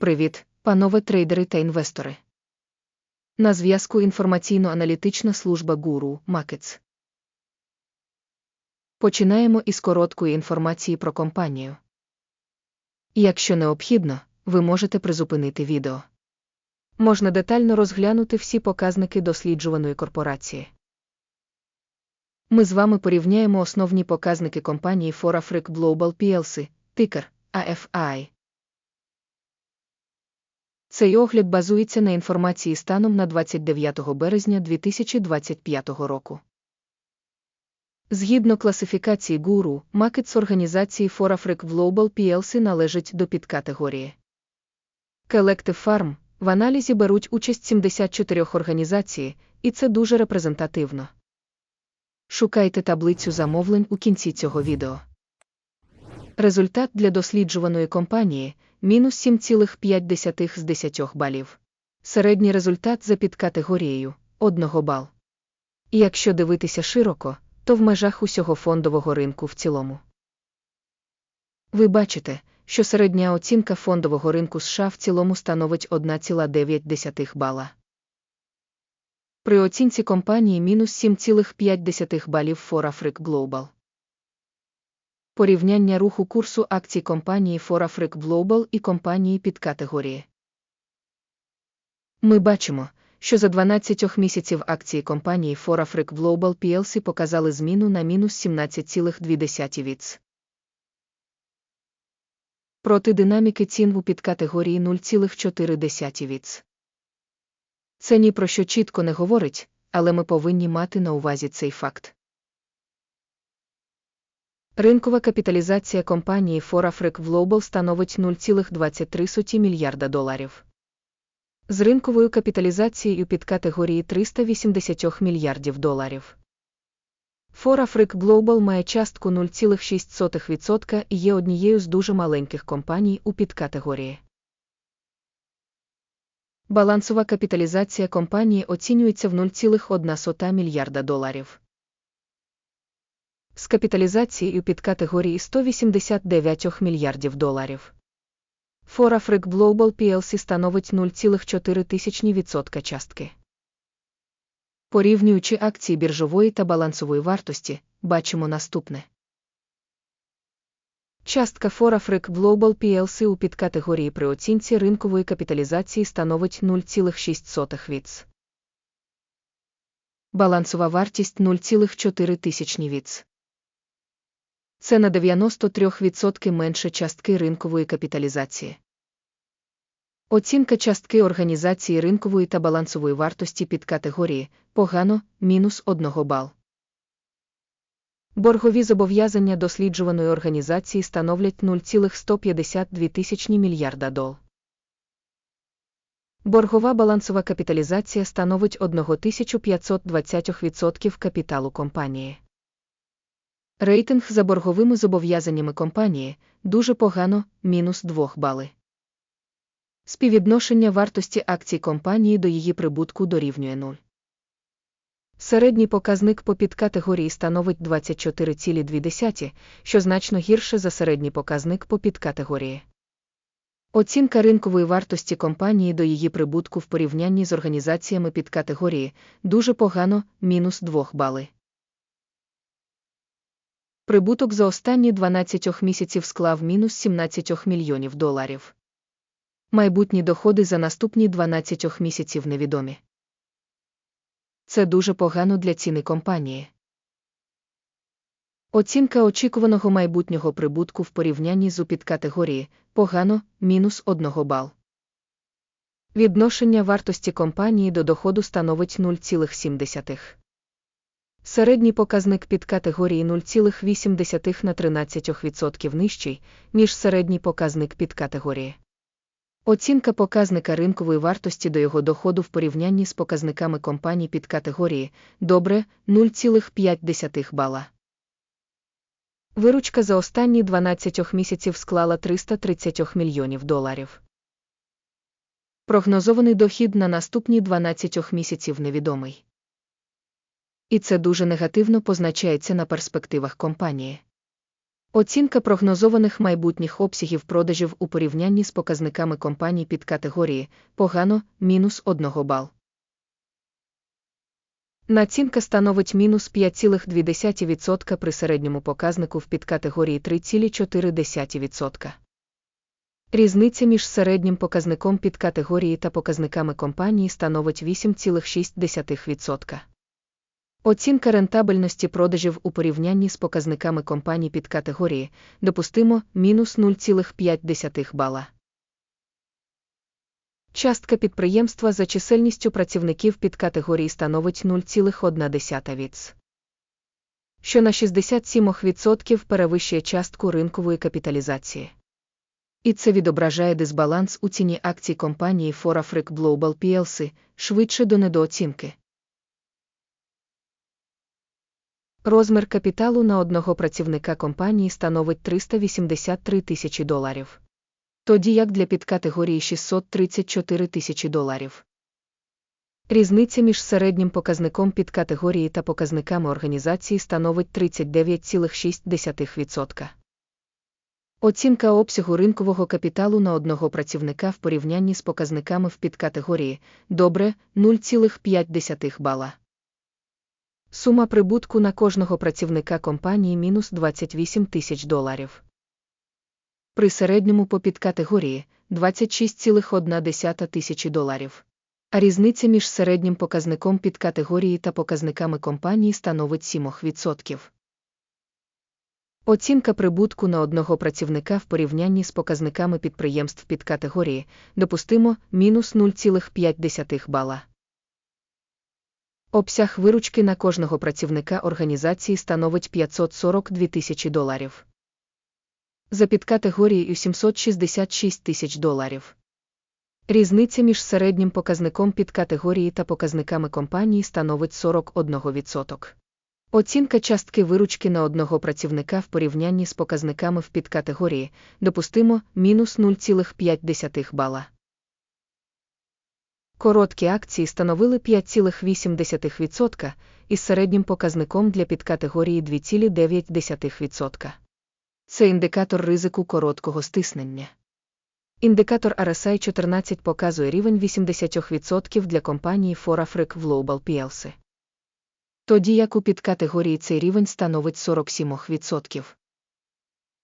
Привіт, панове трейдери та інвестори. На зв'язку інформаційно-аналітична служба Гуру Макетс. Починаємо із короткої інформації про компанію. Якщо необхідно, ви можете призупинити відео. Можна детально розглянути всі показники досліджуваної корпорації. Ми з вами порівняємо основні показники компанії ForAfric Global PLC, тикер AFI. Цей огляд базується на інформації станом на 29 березня 2025 року. Згідно класифікації гуру, макетс організації ForAfric Global PLC належить до підкатегорії. Collective Farm в аналізі беруть участь 74 організацій, і це дуже репрезентативно. Шукайте таблицю замовлень у кінці цього відео. Результат для досліджуваної компанії мінус 7,5 з 10 балів. Середній результат за підкатегорією 1 бал. І якщо дивитися широко, то в межах усього фондового ринку в цілому. Ви бачите, що середня оцінка фондового ринку США в цілому становить 1,9 бала. При оцінці компанії мінус 7,5 балів ForAfric Global. Порівняння руху курсу акцій компанії ForAfric Global і компанії під категорії. Ми бачимо, що за 12 місяців акції компанії ForAfric Global PLC показали зміну на мінус 17,2 віц. Проти динаміки цін у підкатегорії 0,4 віц. Це ні про що чітко не говорить, але ми повинні мати на увазі цей факт. Ринкова капіталізація компанії ForAfric Global становить 0,23 мільярда доларів. З ринковою капіталізацією під категорії 380 мільярдів доларів. ForAfric Global має частку 0,6% і є однією з дуже маленьких компаній у підкатегорії. Балансова капіталізація компанії оцінюється в 0,1 мільярда доларів. З капіталізацією під категорії 189 мільярдів доларів. ForAfric Global PLC становить 0,4% частки. Порівнюючи акції біржової та балансової вартості, бачимо наступне. Частка ForAfric Global PLC у підкатегорії при оцінці ринкової капіталізації становить 0,6 віц. Балансова вартість 0,4 тисячні віц. Це на 93% менше частки ринкової капіталізації. Оцінка частки організації ринкової та балансової вартості під категорії погано мінус 1 бал. Боргові зобов'язання досліджуваної організації становлять 0,152 тисячні мільярда дол. Боргова балансова капіталізація становить 1520% капіталу компанії. Рейтинг за борговими зобов'язаннями компанії дуже погано мінус 2 бали. Співвідношення вартості акцій компанії до її прибутку дорівнює 0. Середній показник по підкатегорії становить 24,2, що значно гірше за середній показник по підкатегорії. Оцінка ринкової вартості компанії до її прибутку в порівнянні з організаціями підкатегорії дуже погано мінус 2 бали. Прибуток за останні 12 місяців склав мінус 17 мільйонів доларів. Майбутні доходи за наступні 12 місяців невідомі. Це дуже погано для ціни компанії. Оцінка очікуваного майбутнього прибутку в порівнянні з упідкатегорії погано мінус 1 бал. Відношення вартості компанії до доходу становить 0,7. Середній показник під категорії 0,8 на 13% нижчий, ніж середній показник під категорії. Оцінка показника ринкової вартості до його доходу в порівнянні з показниками компаній під категорії добре 0,5 бала. Виручка за останні 12 місяців склала 330 мільйонів доларів. Прогнозований дохід на наступні 12 місяців невідомий. І це дуже негативно позначається на перспективах компанії. Оцінка прогнозованих майбутніх обсягів продажів у порівнянні з показниками компаній під категорії погано мінус 1 бал. Націнка становить мінус 5,2% при середньому показнику в підкатегорії 3,4%. Різниця між середнім показником підкатегорії та показниками компанії становить 8,6%. Оцінка рентабельності продажів у порівнянні з показниками компаній під категорії допустимо мінус 0,5 бала. Частка підприємства за чисельністю працівників під категорії становить 0,1 віц, що на 67% перевищує частку ринкової капіталізації. І це відображає дисбаланс у ціні акцій компанії Forafric Global plc швидше до недооцінки. Розмір капіталу на одного працівника компанії становить 383 тисячі доларів. Тоді як для підкатегорії 634 тисячі доларів. Різниця між середнім показником підкатегорії та показниками організації становить 39,6%. Оцінка обсягу ринкового капіталу на одного працівника в порівнянні з показниками в підкатегорії добре 0,5 бала. Сума прибутку на кожного працівника компанії мінус 28 тисяч доларів. При середньому по підкатегорії 26,1 тисячі доларів. А різниця між середнім показником підкатегорії та показниками компанії становить 7%. Оцінка прибутку на одного працівника в порівнянні з показниками підприємств підкатегорії допустимо мінус 0,5 бала. Обсяг виручки на кожного працівника організації становить 542 тисячі доларів. За підкатегорією 766 тисяч доларів. Різниця між середнім показником підкатегорії та показниками компанії становить 41%. Оцінка частки виручки на одного працівника в порівнянні з показниками в підкатегорії допустимо мінус 0,5 бала. Короткі акції становили 5,8% із середнім показником для підкатегорії 2,9%. Це індикатор ризику короткого стиснення. Індикатор RSI 14 показує рівень 80% для компанії Forafric Global plc. Тоді як у підкатегорії цей рівень становить 47%.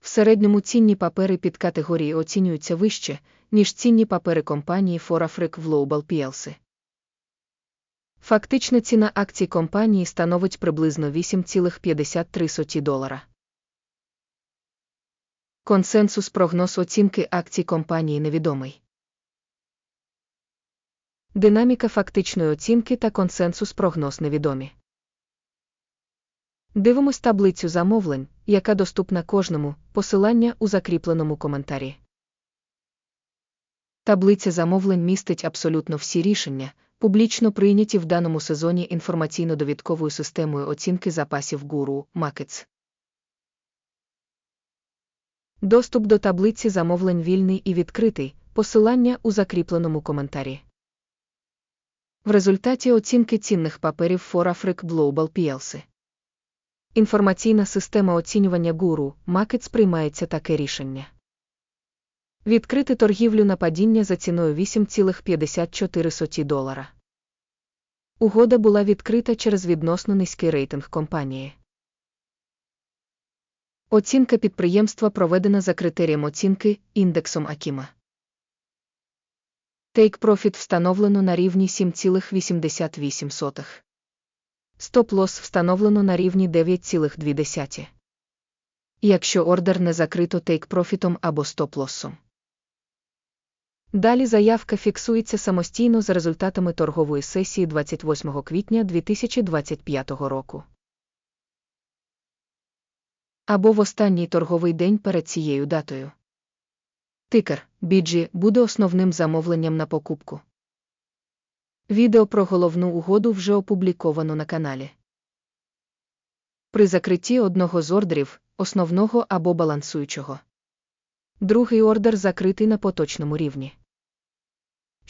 В середньому цінні папери під категорії оцінюються вище, ніж цінні папери компанії Forafric Global plc. Фактична ціна акцій компанії становить приблизно 8,53 долара. Консенсус прогноз оцінки акцій компанії невідомий. Динаміка фактичної оцінки та консенсус прогноз невідомі. Дивимось таблицю замовлень, яка доступна кожному, посилання у закріпленому коментарі. Таблиця замовлень містить абсолютно всі рішення, публічно прийняті в даному сезоні інформаційно-довідковою системою оцінки запасів гуру Макетс. Доступ до таблиці замовлень вільний і відкритий, посилання у закріпленому коментарі. В результаті оцінки цінних паперів Forafric Global plc. Інформаційна система оцінювання гуру Макетс приймається таке рішення. Відкрити торгівлю на падіння за ціною 8,54 долара. Угода була відкрита через відносно низький рейтинг компанії. Оцінка підприємства проведена за критерієм оцінки індексом Акіма. Take Profit встановлено на рівні 7,88. Стоп-лосс встановлено на рівні 9,2. Якщо ордер не закрито тейк-профітом або стоп-лоссом. Далі заявка фіксується самостійно за результатами торгової сесії 28 квітня 2025 року. Або в останній торговий день перед цією датою. Тикер біджі буде основним замовленням на покупку. Відео про головну угоду вже опубліковано на каналі. При закритті одного з ордерів, основного або балансуючого. Другий ордер закритий на поточному рівні.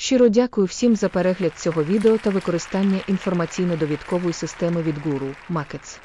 Щиро дякую всім за перегляд цього відео та використання інформаційно-довідкової системи від Guru Markets.